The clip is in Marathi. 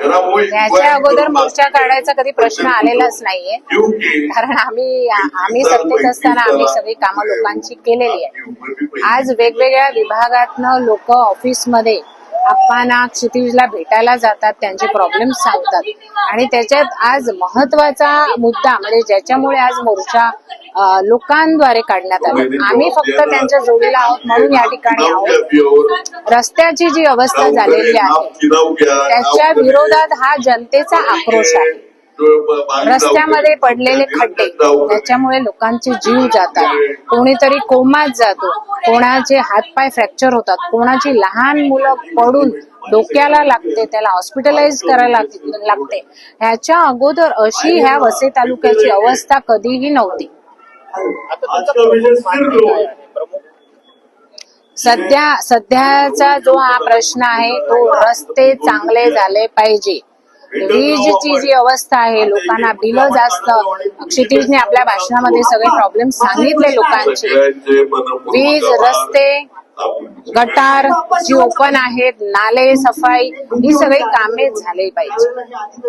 याच्या अगोदर मोर्चा काढायचा कधी प्रश्न आलेलाच नाहीये. कारण आम्ही आम्ही सत्तेत असताना आम्ही सगळी कामं लोकांची केलेली आहे आज वेगवेगळ्या विभागातनं लोक ऑफिसमध्ये आप्पांना क्षितिजला भेटायला जातात त्यांचे प्रॉब्लेम सांगतात. आणि त्याच्यात आज महत्त्वाचा मुद्दा म्हणजे ज्याच्यामुळे आज मोर्चा लोकांद्वारे काढण्यात आला. आम्ही फक्त त्यांच्या जोडीला आहोत म्हणून या ठिकाणी आहोत. रस्त्याची जी अवस्था झालेली आहे त्याच्या विरोधात हा जनतेचा आक्रोश आहे. रस्त्यामध्ये पडलेले खड्डे त्याच्यामुळे लोकांचे जीव जातात. कोणीतरी कोमात जातो. कोणाचे हातपाय फ्रॅक्चर होतात कोणाची लहान मुलं पडून डोक्याला लागते त्याला हॉस्पिटलाइज करायला लाग- लागते. ह्याच्या अगोदर अशी ह्या वसई तालुक्याची अवस्था कधीही नव्हती. सध्या सध्याचा जो हा प्रश्न आहे तो रस्ते चांगले झाले पाहिजे. वीजची जी अवस्था आहे लोकांना बिलं जास्त. क्षितिजने आपल्या भाषणामध्ये सगळे प्रॉब्लेम सांगितले लोकांचे. वीज रस्ते गटार जी ओपन आहेत नाले सफाई ही सगळी कामे झाली पाहिजे.